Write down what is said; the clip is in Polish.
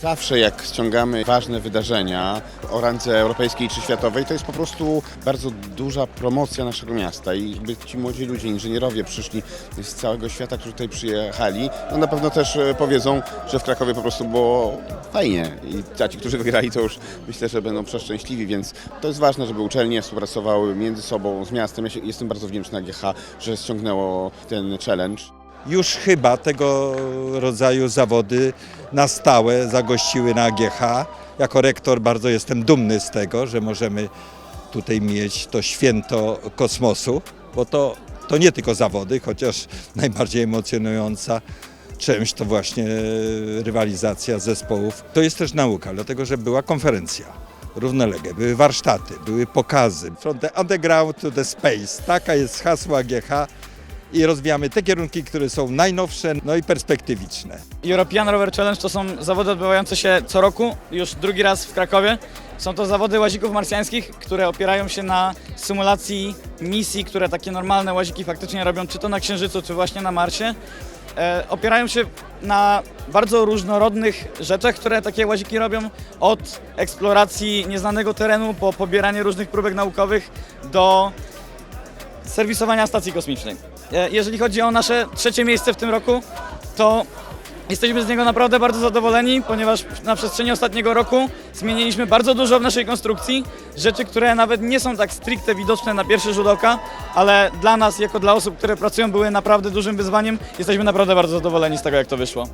Zawsze jak ściągamy ważne wydarzenia o randze europejskiej czy światowej, to jest po prostu bardzo duża promocja naszego miasta i jakby ci młodzi ludzie, inżynierowie przyszli z całego świata, którzy tutaj przyjechali, no na pewno też e, powiedzą, że w Krakowie po prostu było fajnie i ci, którzy wygrali, to już myślę, że będą przeszczęśliwi, więc to jest ważne, żeby uczelnie współpracowały między sobą, z miastem. Ja się, jestem bardzo wdzięczny AGH, że ściągnęło ten challenge. Już chyba tego rodzaju zawody na stałe zagościły na AGH. Jako rektor bardzo jestem dumny z tego, że możemy tutaj mieć to święto kosmosu, bo to, to nie tylko zawody, chociaż najbardziej emocjonująca część to właśnie rywalizacja zespołów. To jest też nauka, dlatego że była konferencja równolegle, były warsztaty, były pokazy. From the underground to the space. Taka jest hasło AGH i rozwijamy te kierunki, które są najnowsze, no i perspektywiczne. European Rover Challenge to są zawody odbywające się co roku, już drugi raz w Krakowie. Są to zawody łazików marsjańskich, które opierają się na symulacji misji, które takie normalne łaziki faktycznie robią, czy to na Księżycu, czy właśnie na Marsie. E, opierają się na bardzo różnorodnych rzeczach, które takie łaziki robią, od eksploracji nieznanego terenu, po pobieranie różnych próbek naukowych, do serwisowania stacji kosmicznej. E, Jeżeli chodzi o nasze trzecie miejsce w tym roku, to jesteśmy z niego naprawdę bardzo zadowoleni, ponieważ na przestrzeni ostatniego roku zmieniliśmy bardzo dużo w naszej konstrukcji. Rzeczy, które nawet nie są tak stricte widoczne na pierwszy rzut oka, ale dla nas, jako dla osób, które pracują, były naprawdę dużym wyzwaniem. Jesteśmy naprawdę bardzo zadowoleni z tego, jak to wyszło.